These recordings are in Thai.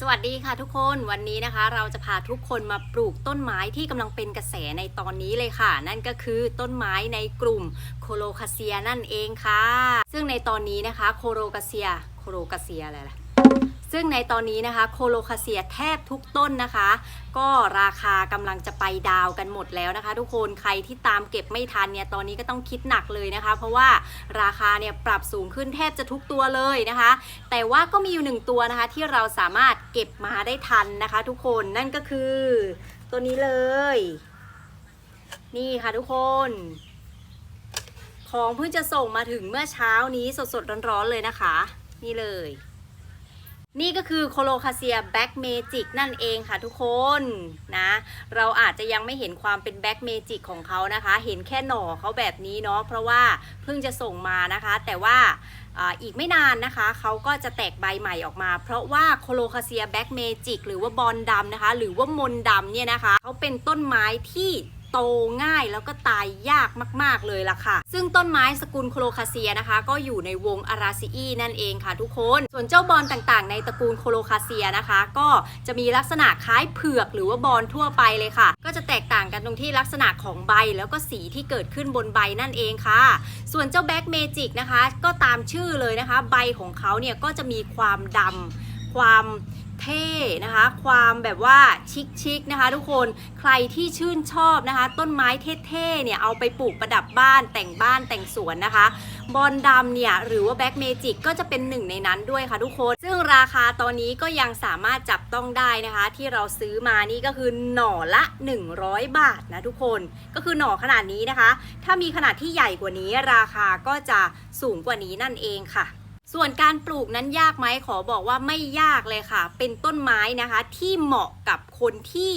สวัสดีค่ะทุกคนวันนี้นะคะ เราจะพาทุกคนมาปลูกต้นไม้ที่กำลังเป็นกระแสในตอนนี้เลยค่ะ นั่นก็คือต้นไม้ในกลุ่มโคโลคาเซียนั่นเองค่ะ ซึ่งในตอนนี้นะคะโคโลคาเซียโคโลคาเซียอะไรล่ะ ซึ่งในตอนนี้นะคะโคโลคาเซียแทบทุกต้นนะคะ ก็ราคากำลังจะไปดาวกันหมดแล้วนะคะ ทุกคนใครที่ตามเก็บไม่ทันเนี่ยตอนนี้ก็ต้องคิดหนักเลยนะคะ เพราะว่าราคาเนี่ยปรับสูงขึ้นแทบจะทุกตัวเลยนะคะ แต่ว่าก็มีอยู่หนึ่งตัวนะคะที่เราสามารถเก็บมาได้ทันนะคะ ทุกคนนั่นก็คือ ตัวนี้เลย นี่ค่ะทุกคนของเพิ่งจะส่งมาถึงเมื่อเช้านี้สดๆร้อนๆเลยนะคะ นี่เลย นี่ก็คือโคโลคาเซียแบ็กเมจิกนั่นเองค่ะทุกคนนะ เราอาจจะยังไม่เห็นความเป็นแบ็กเมจิกของเขานะคะ เห็นแค่หน่อเขาแบบนี้เนาะเพราะว่าเพิ่งจะส่งมานะคะ แต่ว่าอาอีกไม่นานนะคะ เขาก็จะแตกใบใหม่ออกมา เพราะว่าโคโลคาเซียแบ็กเมจิกหรือว่าบอลดำนะคะ หรือว่ามนดำเนี่ยนะคะเขาเป็นต้นไม้ที่ โตง่ายแล้วก็ตายยากมาก ๆ เลยล่ะค่ะ ซึ่งต้นไม้สกุลโคโลคาเซียนะคะ ก็อยู่ในวงอาราซิอีนั่นเองค่ะทุกคน ส่วนเจ้าบอลต่างๆ ในตระกูลโคโลคาเซียนะคะ ก็จะมีลักษณะคล้ายเผือกหรือว่าบอลทั่วไปเลยค่ะ ก็จะแตกต่างกันตรงที่ลักษณะของใบแล้วก็สีที่เกิดขึ้นบนใบนั่นเองค่ะ ส่วนเจ้าแบ็กเมจิกนะคะ ก็ตามชื่อเลยนะคะ ใบของเขาเนี่ยก็จะมีความดำความ เท่นะคะ ความแบบว่าชิคๆนะคะทุกคนใครที่ชื่นชอบนะคะ ต้นไม้เท่ๆเนี่ยเอาไปปลูกประดับบ้านแต่งบ้านแต่งสวนนะคะ บอลดำเนี่ยหรือว่าแบ็กเมจิกก็จะเป็นหนึ่งในนั้นด้วยค่ะทุกคน ซึ่งราคาตอนนี้ก็ยังสามารถจับต้องได้นะคะ ที่เราซื้อมานี่ก็คือหน่อละ 100 บาทนะทุกคนก็คือหน่อขนาดนี้นะคะ ถ้ามีขนาดที่ใหญ่กว่านี้ราคาก็จะสูงกว่านี้นั่นเองค่ะ ส่วนการปลูกนั้นยากไหมขอบอกว่าไม่ยากเลยค่ะ เป็นต้นไม้นะคะที่เหมาะกับคนที่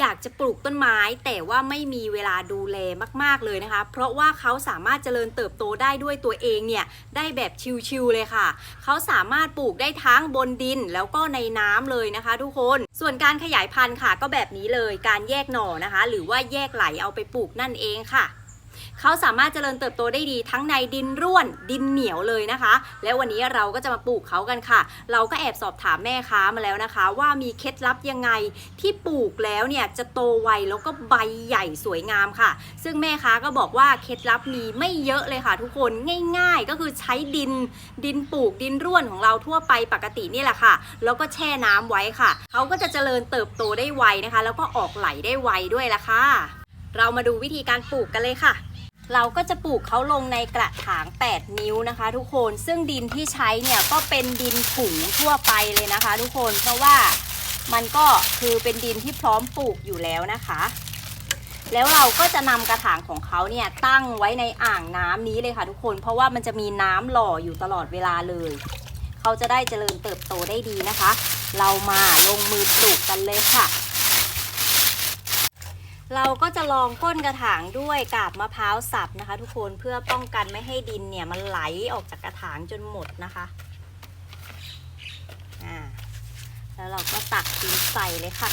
อยากจะปลูกต้นไม้ แต่ว่าไม่มีเวลาดูแลมากๆเลยนะคะ เพราะว่าเขาสามารถเจริญเติบโตได้ด้วยตัวเองเนี่ยได้แบบชิวๆเลยค่ะ เขาสามารถปลูกได้ทั้งบนดินแล้วก็ในน้ำเลยนะคะ ทุกคนส่วนการขยายพันธุ์ค่ะ ก็แบบนี้เลยการแยกหน่อนะคะ หรือว่าแยกไหลเอาไปปลูกนั่นเองค่ะ เขาสามารถเจริญเติบโตได้ดีทั้งในดินร่วนดินเหนียวเลยนะคะ แล้ววันนี้เราก็จะมาปลูกเขากันค่ะ เราก็แอบสอบถามแม่ค้ามาแล้วนะคะ ว่ามีเคล็ดลับยังไงที่ปลูกแล้วเนี่ยจะโตไวแล้วก็ใบใหญ่สวยงามค่ะ ซึ่งแม่ค้าก็บอกว่าเคล็ดลับมีไม่เยอะเลยค่ะ ทุกคนง่าย ๆ ก็คือใช้ดินดินปลูกดินร่วนของเราทั่วไปปกตินี่แหละค่ะ แล้วก็แช่น้ำไว้ค่ะเขาก็จะเจริญเติบโตได้ไวนะคะ แล้วก็ออกไหลได้ไวด้วยล่ะค่ะเรามาดูวิธีการปลูกกันเลยค่ะ เราก็จะปลูกเขาลงในกระถาง 8 นิ้วนะคะ ทุกคนซึ่งดินที่ใช้เนี่ยก็เป็นดินถุงทั่วไปเลยนะคะ ทุกคนเพราะว่ามันก็คือเป็นดินที่พร้อมปลูกอยู่แล้วนะคะ แล้วเราก็จะนำกระถางของเขาเนี่ยตั้งไว้ในอ่างน้ำนี้เลยค่ะ ทุกคนเพราะว่ามันจะมีน้ำหล่ออยู่ตลอดเวลาเลย เขาจะได้เจริญเติบโตได้ดีนะคะ เรามาลงมือปลูกกันเลยค่ะ เราก็จะลองก้นกระถางด้วยกาบมะพร้าวสับนะคะ ทุกคนเพื่อป้องกันไม่ให้ดินเนี่ยมันไหลออกจากกระถางจนหมดนะคะอ่าแล้วเราก็ตักดินใส่เลยค่ะ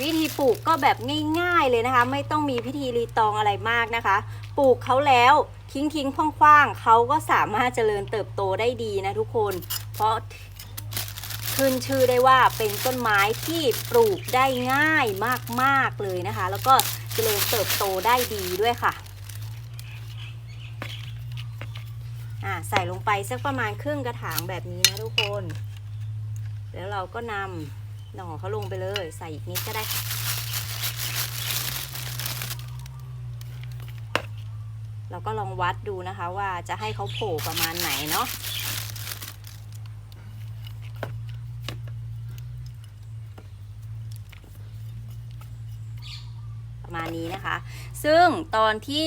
วิธีปลูกก็แบบง่ายๆเลยนะคะ ไม่ต้องมีพิธีรีตองอะไรมากนะคะ ปลูกเขาแล้วทิ้งทิ้งๆคว้างๆเขาก็สามารถเจริญเติบโตได้ดีนะทุกคน เพราะ ขึ้นชื่อได้ว่าเป็นต้นไม้ที่ปลูกได้ง่ายมากๆเลยนะคะ แล้วก็เจริญเติบโตได้ดีด้วยค่ะอ่าใส่ลงไปสักประมาณครึ่งกระถางแบบนี้นะทุกคน แล้วเราก็นำหน่อเขาลงไปเลย ใส่อีกนิดก็ได้เราก็ลองวัดดูนะคะว่าจะให้เขาโผล่ประมาณไหนเนาะ ประมาณ นี้นะคะ ซึ่งตอนที่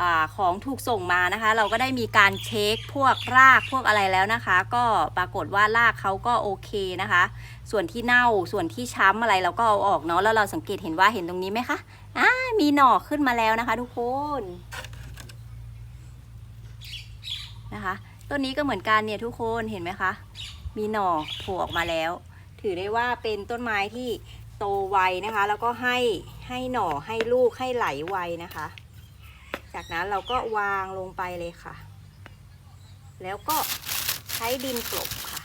อของถูกส่งมานะคะ เราก็ได้มีการเช็คพวกรากพวกอะไรแล้วนะคะ ก็ปรากฏว่ารากเขาก็โอเคนะคะ ส่วนที่เน่าส่วนที่ช้ำอะไรเราก็เอาออกเนาะแล้วเราสังเกตเห็นว่าเห็นตรงนี้ไหมคะอ่ามีหน่อขึ้นมาแล้วนะคะ ทุกคนนะคะต้นนี้ก็เหมือนกันเนี่ยทุกคนเห็นไหมคะ มีหน่อโผล่ออกมาแล้ว ถือได้ว่าเป็นต้นไม้ที่โตไวนะคะ แล้วก็ให้ ให้หน่อให้ลูกให้ไหลไวนะคะ จากนั้นเราก็วางลงไปเลยค่ะ แล้วก็ใช้ดินกลบค่ะ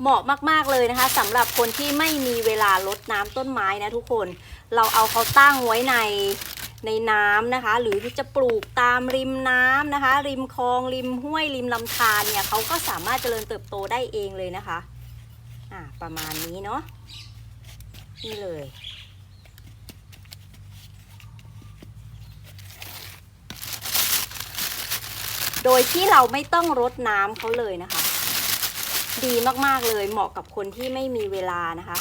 เหมาะมากๆเลยนะคะสำหรับคนที่ไม่มีเวลารดน้ำต้นไม้นะทุกคน เราเอาเขาตั้งไว้ในในน้ำนะคะ หรือจะปลูกตามริมน้ำนะคะ ริมคลองริมห้วยริมลำธารเนี่ยเขาก็สามารถเจริญเติบโตได้เองเลยนะคะ อ่าประมาณนี้เนาะ นี่เลย โดยที่เราไม่ต้องรดน้ำเขาเลยนะคะ ดีมากๆเลยเหมาะกับคนที่ไม่มีเวลานะคะ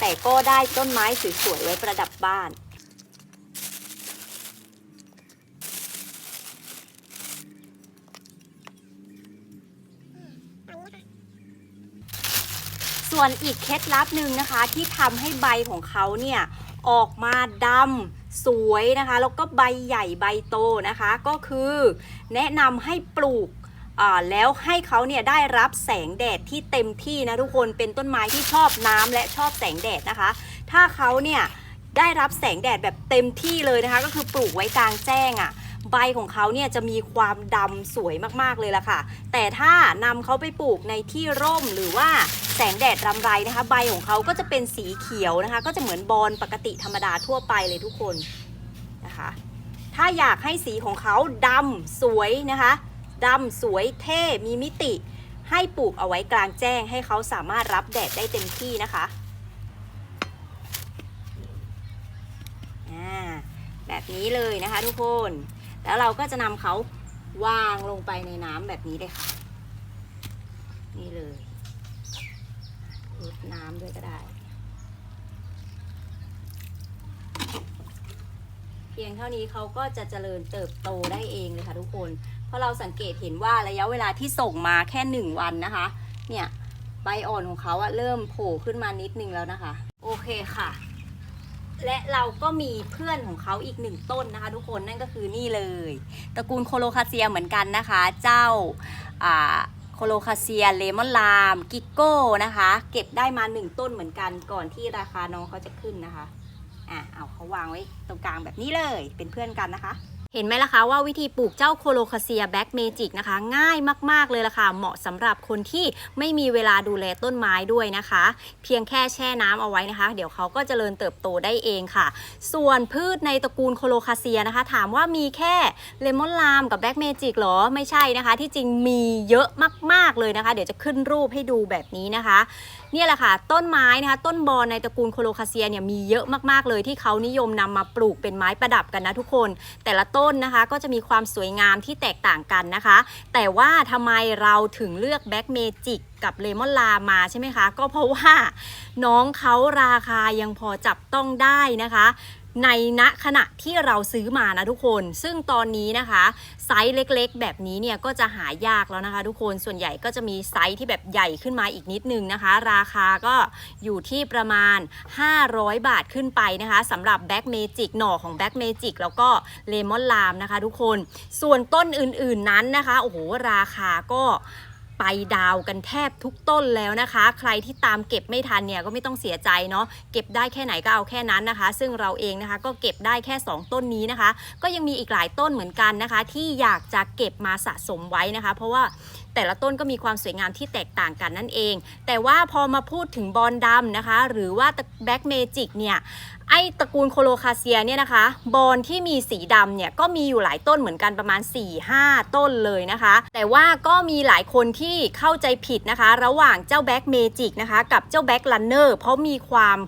แต่ก็ได้ต้นไม้สวยๆไว้ประดับบ้าน ส่วนอีกเคล็ดลับหนึ่งนะคะ ที่ทำให้ใบของเขาเนี่ยออกมาดำสวยนะคะ แล้วก็ใบใหญ่ใบโตนะคะ ก็คือแนะนำให้ปลูกแล้วให้เขาเนี่ยได้รับแสงแดดที่เต็มที่นะทุกคนเป็นต้นไม้ที่ชอบน้ำและชอบแสงแดดนะคะ ถ้าเขาเนี่ยได้รับแสงแดดแบบเต็มที่เลยนะคะ ก็คือปลูกไว้กลางแจ้งอะ่ะ ใบของเขาเนี่ยจะมีความดำสวยมากๆเลยล่ะค่ะ แต่ถ้านำเขาไปปลูกในที่ร่มหรือว่าแสงแดดรำไรนะคะ ใบของเขาก็จะเป็นสีเขียวนะคะ ก็จะเหมือนบอลปกติธรรมดาทั่วไปเลยทุกคนนะคะ ถ้าอยากให้สีของเขาดำสวยนะคะดำสวยเท่มีมิติ ให้ปลูกเอาไว้กลางแจ้งให้เขาสามารถรับแดดได้เต็มที่นะคะอ่แบบนี้เลยนะคะทุกคน แล้วเราก็จะนำเขาวางลงไปในน้ำแบบนี้เลยค่ะ นี่เลยรดน้ำด้วยก็ได้ เพียงเท่านี้เขาก็จะเจริญเติบโตได้เองเลยค่ะทุกคน เพราะเราสังเกตเห็นว่าระยะเวลาที่ส่งมาแค่หนึ่งวันนะคะ เนี่ยใบอ่อนของเขาอะเริ่มโผล่ขึ้นมานิดนึงแล้วนะคะ โอเคค่ะ และเราก็มีเพื่อนของเขาอีกหนึ่งต้นนะคะ ทุกคนนั่นก็คือนี่เลยตระกูลโคโลคาเซียเหมือนกันนะคะ เจ้าโคโลคาเซียเลมอนลามกิโก้นะคะ เก็บได้มาหนึ่งต้นเหมือนกันก่อนที่ราคาน้องเขาจะขึ้นนะคะอะเอาเขาวางไว้ตรงกลางแบบนี้เลยเป็นเพื่อนกันนะคะ เห็นไหมล่ะคะว่าวิธีปลูกเจ้าโคโลคาเซียแบ็กเมจิกนะคะ ง่ายมาก ๆ เลยล่ะค่ะ เหมาะสำหรับคนที่ไม่มีเวลาดูแลต้นไม้ด้วยนะคะ เพียงแค่แช่น้ำเอาไว้นะคะ เดี๋ยวเขาก็จเจริญเติบโตได้เองค่ะ ส่วนพืชในตระกูลโคโลคาเซียนะคะ ถามว่ามีแค่เลมอนลามกับแบ็กเมจิกหรอไม่ใช่นะคะ ที่จริงมีเยอะมาก ๆเลยนะคะ เดี๋ยวจะขึ้นรูปให้ดูแบบนี้นะคะเนี่ยแหละค่ะ ต้นไม้นะคะ ต้นบอนในตระกูลโคโลคาเซียเนี่ยมีเยอะมากๆเลยที่เขานิยมนำมาปลูกเป็นไม้ประดับกันนะทุกคน แต่ละต้นนะคะก็จะมีความสวยงามที่แตกต่างกันนะคะ แต่ว่าทำไมเราถึงเลือกแบ็กเมจิกกับเลมอนลามาใช่ไหมคะ ก็เพราะว่าน้องเขาราคายังพอจับต้องได้นะคะ ในณขณะที่เราซื้อมานะทุกคน ซึ่งตอนนี้นะคะไซส์เล็กๆ แบบนี้เนี่ยก็จะหายากแล้วนะคะ ทุกคนส่วนใหญ่ก็จะมีไซส์ที่แบบใหญ่ขึ้นมาอีกนิดนึงนะคะ ราคาก็อยู่ที่ประมาณ 500 บาทขึ้นไปนะคะสำหรับแบ็กเมจิกหน่อของแบ็กเมจิกแล้วก็เลมอนลามนะคะ ทุกคนส่วนต้นอื่นๆนั้นนะคะโอ้โหราคาก็ ไปดาวกันแทบทุกต้นแล้วนะคะ ใครที่ตามเก็บไม่ทันเนี่ยก็ไม่ต้องเสียใจเนาะเก็บได้แค่ไหนก็เอาแค่นั้นนะคะ ซึ่งเราเองนะคะก็เก็บได้แค่ 2 ต้นนี้นะคะ ก็ยังมีอีกหลายต้นเหมือนกันนะคะ ที่อยากจะเก็บมาสะสมไว้นะคะ เพราะว่าแต่ละต้นก็มีความสวยงามที่แตกต่างกันนั่นเอง แต่ว่าพอมาพูดถึงบอลดำนะคะ หรือว่าแบ็กเมจิกเนี่ย ไอตระกูลโคโลคาเซียเนี่ยนะคะ บอลที่มีสีดำเนี่ยก็มีอยู่หลายต้นเหมือนกันประมาณ 4-5 ต้นเลยนะคะ แต่ว่าก็มีหลายคนที่เข้าใจผิดนะคะ ระหว่างเจ้าแบ็กเมจิกนะคะ กับเจ้าแบ็กลันเนอร์เพราะมีความ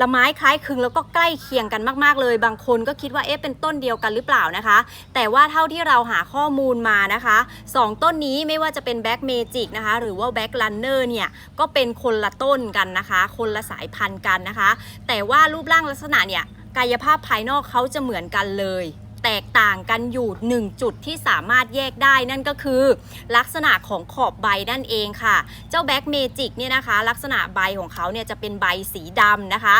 ละไม้คล้ายคลึงแล้วก็ใกล้เคียงกันมาก ๆ เลย บางคนก็คิดว่าเอ๊ะเป็นต้นเดียวกันหรือเปล่านะคะ แต่ว่าเท่าที่เราหาข้อมูลมานะคะสองต้นนี้ไม่ว่าจะเป็นแบ็กเมจิกนะคะหรือว่าแบ็กลันเนอร์เนี่ยก็เป็นคนละต้นกันนะคะ คนละสายพันธุ์กันนะคะ แต่ว่ารูปร่างลักษณะเนี่ยกายภาพภายนอกเขาจะเหมือนกันเลย แตกต่างกันอยู่หนึ่งจุดที่สามารถแยกได้นั่นก็คือ ลักษณะของขอบใบนั่นเองค่ะ เจ้าแบ็กเมจิกเนี่ยนะคะ ลักษณะใบของเขาเนี่ยจะเป็นใบสีดำนะคะ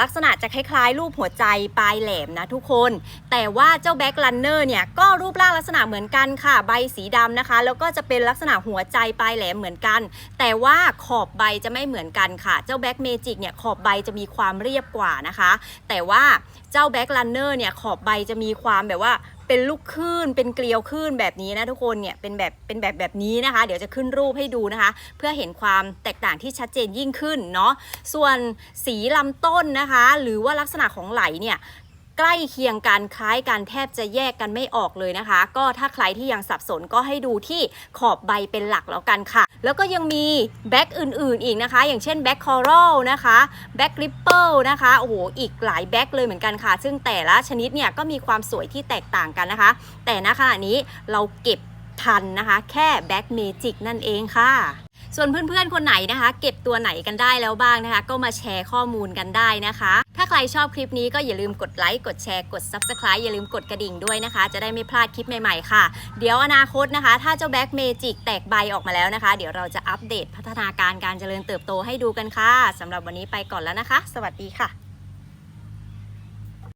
ลักษณะจะคล้ายๆ รูปหัวใจปลายแหลมนะทุกคน แต่ว่าเจ้าแบ็กลันเนอร์เนี่ยก็รูปร่างลักษณะเหมือนกันค่ะ ใบสีดำนะคะ แล้วก็จะเป็นลักษณะหัวใจปลายแหลมเหมือนกัน แต่ว่าขอบใบจะไม่เหมือนกันค่ะ เจ้าแบ็กเมจิกเนี่ยขอบใบจะมีความเรียบกว่านะคะ แต่ว่าเจ้าแบ็กลันเนอร์เนี่ยขอบใบจะมีความแบบว่า เป็นลูกคลื่นเป็นเกลียวคลื่นแบบนี้นะทุกคนเนี่ยเป็นแบบเป็นแบบแบบนี้นะคะ เดี๋ยวจะขึ้นรูปให้ดูนะคะ เพื่อเห็นความแตกต่างที่ชัดเจนยิ่งขึ้นเนาะส่วนสีลำต้นนะคะ หรือว่าลักษณะของไหลเนี่ย ใกล้เคียงกันคล้ายกันแทบจะแยกกันไม่ออกเลยนะคะ ก็ถ้าใครที่ยังสับสนก็ให้ดูที่ขอบใบเป็นหลักแล้วกันค่ะ แล้วก็ยังมีแบ็กอื่นๆอีกนะคะ อย่างเช่นแบ็กคอรัลนะคะแบ็กริปเปิลนะคะโอ้โหอีกหลายแบ็กเลยเหมือนกันค่ะ ซึ่งแต่ละชนิดเนี่ยก็มีความสวยที่แตกต่างกันนะคะ แต่ณขณะนี้เราเก็บทันนะคะ แค่แบ็กเมจิกนั่นเองค่ะ ส่วนเพื่อนๆคนไหนนะคะ เก็บตัวไหนกันได้แล้วบ้างนะคะ ก็มาแชร์ข้อมูลกันได้นะคะ ถ้าใครชอบคลิปนี้ก็อย่าลืมกดไลค์กดแชร์กด Subscribe อย่าลืมกดกระดิ่งด้วยนะคะ จะได้ไม่พลาดคลิปใหม่ๆค่ะ เดี๋ยวอนาคตนะคะ ถ้าเจ้าแบ็กเมจิกแตกใบออกมาแล้วนะคะ เดี๋ยวเราจะอัปเดตพัฒนาการการเจริญเติบโตให้ดูกันค่ะสำหรับวันนี้ไปก่อนแล้วนะคะ สวัสดีค่ะ